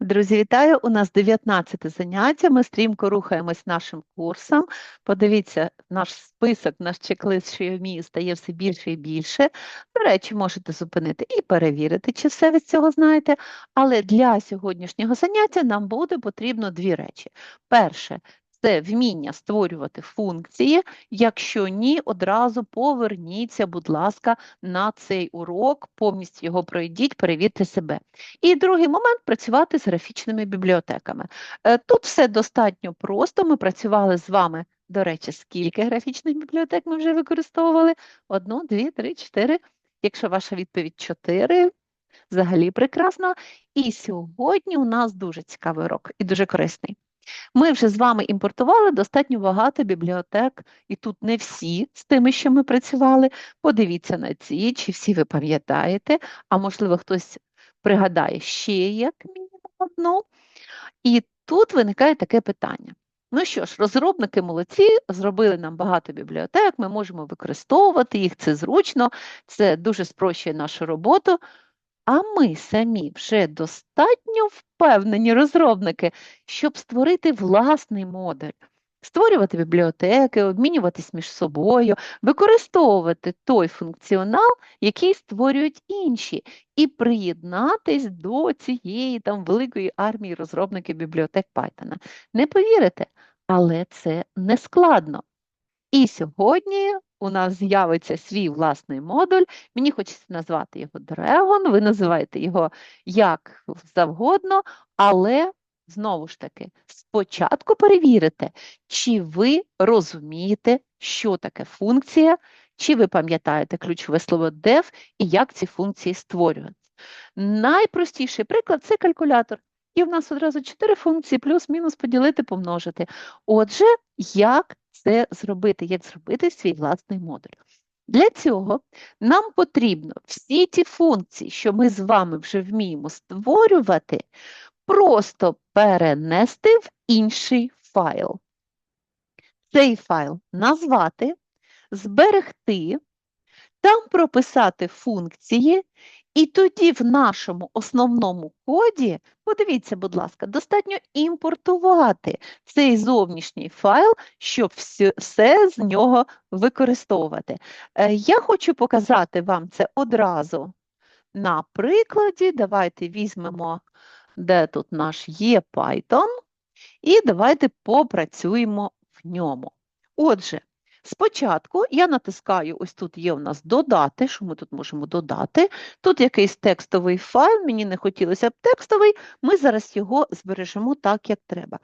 Друзі, вітаю! У нас 19 заняття. Ми стрімко рухаємось нашим курсом. Подивіться, наш список, наш чек-лист, що я вмію, стає все більше і більше. До речі, можете зупинити і перевірити, чи все ви з цього знаєте. Але для сьогоднішнього заняття нам буде потрібно дві речі. Перше, це вміння створювати функції. Якщо ні, одразу поверніться, будь ласка, на цей урок, повністю його пройдіть, перевірте себе. І другий момент працювати з графічними бібліотеками. Е, Тут все достатньо просто. Ми працювали з вами. До речі, скільки графічних бібліотек ми вже використовували? Одну, дві, три, чотири. Якщо ваша відповідь чотири, взагалі прекрасно. І сьогодні у нас дуже цікавий урок і дуже корисний. Ми вже з вами імпортували достатньо багато бібліотек, і тут не всі з тими, що ми працювали. Подивіться на ці, чи всі ви пам'ятаєте, а можливо, хтось пригадає ще як мінімум одну. І тут виникає таке питання. Ну що ж, розробники молодці, зробили нам багато бібліотек, ми можемо використовувати їх, це зручно, це дуже спрощує нашу роботу. А ми самі вже достатньо впевнені розробники, щоб створити власний модуль, створювати бібліотеки, обмінюватись між собою, використовувати той функціонал, який створюють інші, і приєднатись до цієї там великої армії розробників бібліотек Python. Не повірите, але це не складно. І сьогодні у нас з'явиться свій власний модуль. Мені хочеться назвати його Dragon, ви називаєте його як завгодно, але знову ж таки, спочатку перевірите, чи ви розумієте, що таке функція, чи ви пам'ятаєте ключове слово def і як ці функції створюються. Найпростіший приклад це калькулятор. І в нас одразу чотири функції, плюс-мінус поділити, помножити. Отже, як це зробити, як зробити свій власний модуль? Для цього нам потрібно всі ті функції, що ми з вами вже вміємо створювати, просто перенести в інший файл. Цей файл назвати, зберегти, там прописати функції, і тоді в нашому основному коді, подивіться, будь ласка, достатньо імпортувати цей зовнішній файл, щоб все, з нього використовувати. Е, Я хочу показати вам це одразу на прикладі. Давайте візьмемо, де тут наш є Python, і давайте попрацюємо в ньому. Отже, Спочатку я натискаю, ось тут є у нас додати, що ми тут можемо додати. Тут якийсь текстовий файл, мені не хотілося б текстовий, ми зараз його збережемо так, як треба.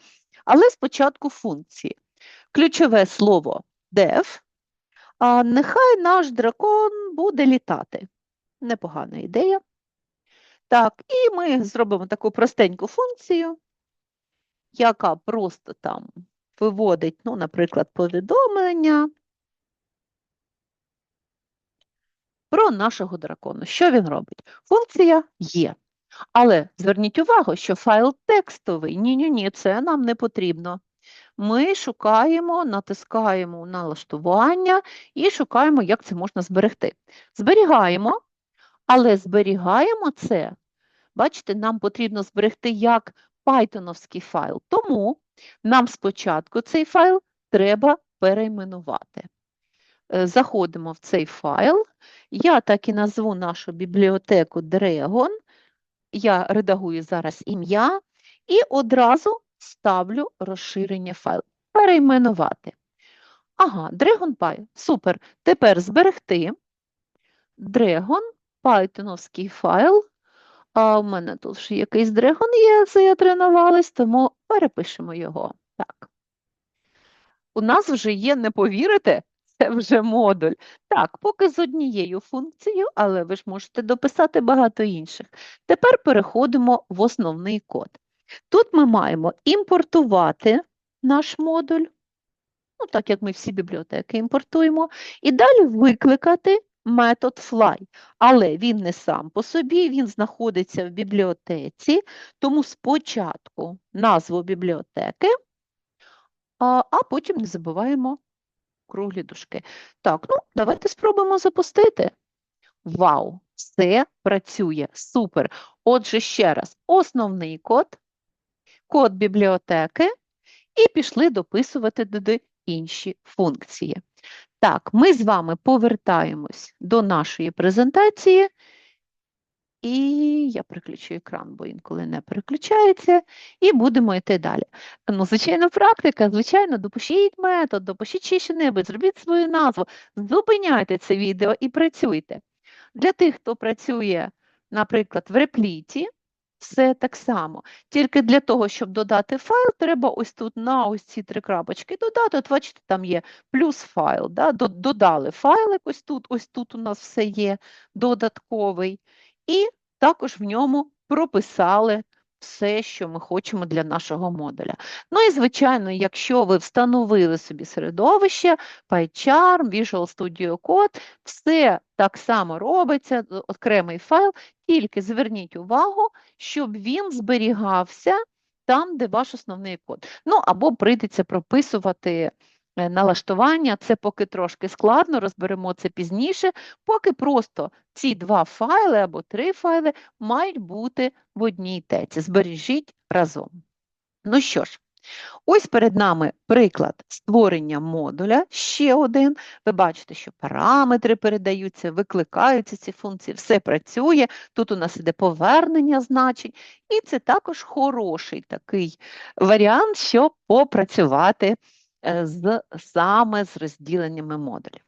Але спочатку функції. Ключове слово def, а нехай наш дракон буде літати. Непогана ідея. Так, і ми зробимо таку простеньку функцію, яка просто там виводить, ну, наприклад, повідомлення про нашого дракона. Що він робить? Функція є. Але зверніть увагу, що файл текстовий. Ні-ні-ні, це нам не потрібно. Ми шукаємо, натискаємо налаштування і шукаємо, як це можна зберегти. Зберігаємо, але зберігаємо це. Бачите, нам потрібно зберегти як пайтоновський файл. Тому нам спочатку цей файл треба перейменувати. Е, заходимо в цей файл. Я так і назву нашу бібліотеку Dragon. Я редагую зараз ім'я і одразу ставлю розширення файлу. Перейменувати. Ага, DragonPy. Супер. Тепер зберегти. Dragon, Pythonовський файл. А у мене тут ще якийсь дрегон є, це я тренувалась, тому перепишемо його. Так. У нас вже є, не повірите, це вже модуль. Так, поки з однією функцією, але ви ж можете дописати багато інших. Тепер переходимо в основний код. Тут ми маємо імпортувати наш модуль, ну, так як ми всі бібліотеки імпортуємо, і далі викликати метод fly, але він не сам по собі, він знаходиться в бібліотеці, тому спочатку назву бібліотеки, а, потім не забуваємо круглі дужки. Так, ну давайте спробуємо запустити. Вау, все працює, супер. Отже, ще раз, основний код, код бібліотеки і пішли дописувати туди інші функції. Так, ми з вами повертаємось до нашої презентації. І я переключу екран, бо інколи не переключається, і будемо йти далі. Ну, звичайно, практика, звичайно, допишіть метод, допишіть ще що-небудь, зробіть свою назву, зупиняйте це відео і працюйте. Для тих, хто працює, наприклад, в репліті, все так само. Тільки для того, щоб додати файл, треба ось тут на ось ці три крапочки додати. От бачите, там є плюс файл. Да? Додали файлик, ось тут, ось тут у нас все є додатковий. І також в ньому прописали все, що ми хочемо для нашого модуля. Ну і, звичайно, якщо ви встановили собі середовище, PyCharm, Visual Studio Code, все так само робиться, окремий файл, тільки зверніть увагу, щоб він зберігався там, де ваш основний код. Ну, або прийдеться прописувати. Е, налаштування це поки трошки складно, розберемо це пізніше, поки просто ці два файли або три файли мають бути в одній теці. Збережіть разом. Ну що ж, ось перед нами приклад створення модуля, ще один. Ви бачите, що параметри передаються, викликаються ці функції, все працює. Тут у нас іде повернення значень, і це також хороший такий варіант, щоб попрацювати з, саме з розділеннями модулів.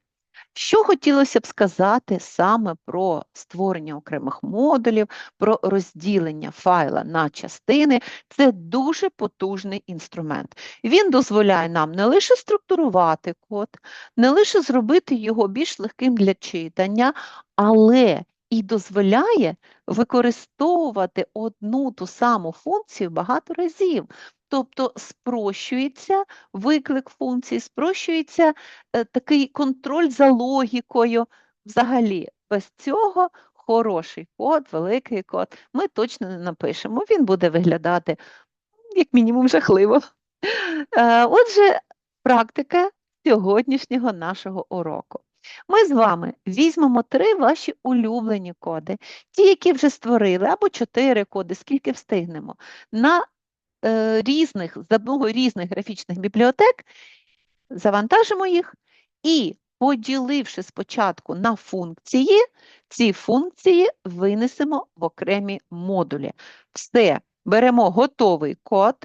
Що хотілося б сказати саме про створення окремих модулів, про розділення файла на частини, це дуже потужний інструмент. Він дозволяє нам не лише структурувати код, не лише зробити його більш легким для читання, але і дозволяє використовувати одну ту саму функцію багато разів. Тобто спрощується виклик функції, спрощується е, такий контроль за логікою. Взагалі, без цього хороший код, великий код ми точно не напишемо. Він буде виглядати, як мінімум, жахливо. Е, отже, практика сьогоднішнього нашого уроку. Ми з вами візьмемо три ваші улюблені коди, ті, які вже створили, або чотири коди, скільки встигнемо, на різних, з одного різних графічних бібліотек, завантажимо їх і, поділивши спочатку на функції, ці функції винесемо в окремі модулі. Все, беремо готовий код.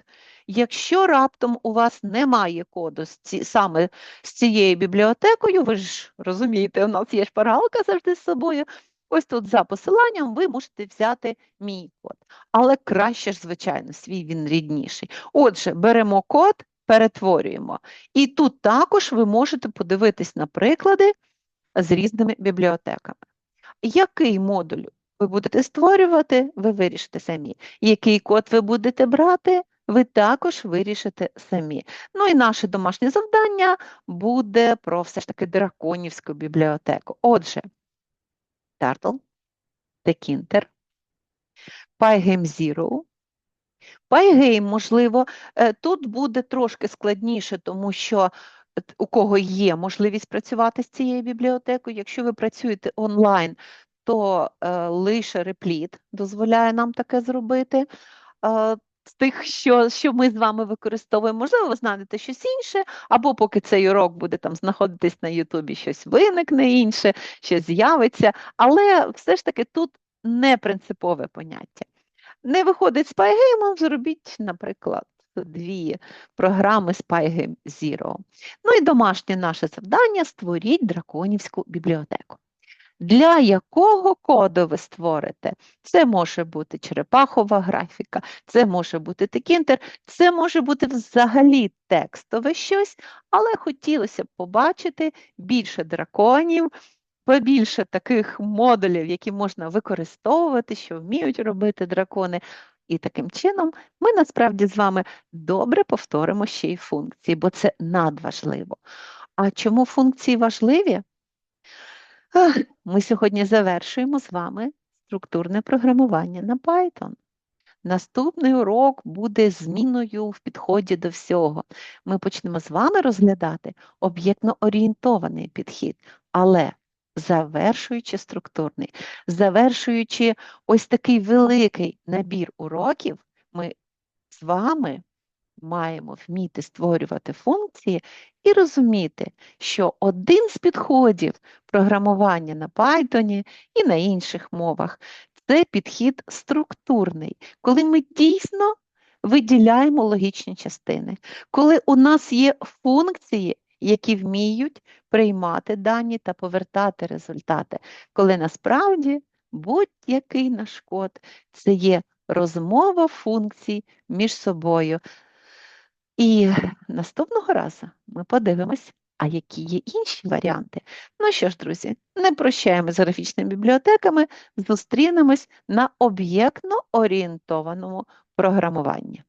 Якщо раптом у вас немає коду саме з цією бібліотекою, ви ж розумієте, у нас є шпаргалка завжди з собою. Ось тут за посиланням ви можете взяти мій код. Але краще ж, звичайно, свій він рідніший. Отже, беремо код, перетворюємо. І тут також ви можете подивитись на приклади з різними бібліотеками. Який модуль ви будете створювати, ви вирішите самі. Який код ви будете брати, ви також вирішите самі. Ну і наше домашнє завдання буде про все ж таки драконівську бібліотеку. Отже, Turtle, Tekinter, Pygame Zero. Pygame, можливо, е, тут буде трошки складніше, тому що у кого є можливість працювати з цією бібліотекою. Якщо ви працюєте онлайн, то е, лише репліт дозволяє нам таке зробити. Е, з тих, що що ми з вами використовуємо, можливо, ви знаєте щось інше, або поки цей урок буде там знаходитись на Ютубі, щось виникне інше, щось з'явиться, але все ж таки тут не принципове поняття. Не виходить з PyGame, зробіть, наприклад, дві програми з PyGame Zero. Ну і домашнє наше завдання створіть драконівську бібліотеку. Для якого коду ви створите? Це може бути черепахова графіка, це може бути текінтер, це може бути взагалі текстове щось, але хотілося б побачити більше драконів, побільше таких модулів, які можна використовувати, що вміють робити дракони. І таким чином ми насправді з вами добре повторимо ще й функції, бо це надважливо. А чому функції важливі? Ми сьогодні завершуємо з вами структурне програмування на Python. Наступний урок буде зміною в підході до всього. Ми почнемо з вами розглядати об'єктно орієнтований підхід, але завершуючи структурний, завершуючи ось такий великий набір уроків, ми з вами маємо вміти створювати функції і розуміти, що один з підходів програмування на Python і на інших мовах це підхід структурний, коли ми дійсно виділяємо логічні частини, коли у нас є функції, які вміють приймати дані та повертати результати, коли насправді будь-який наш код це є розмова функцій між собою. І наступного разу ми подивимось, а які є інші варіанти. Ну що ж, друзі, не прощаємо з графічними бібліотеками, зустрінемось на об'єктно орієнтованому програмуванні.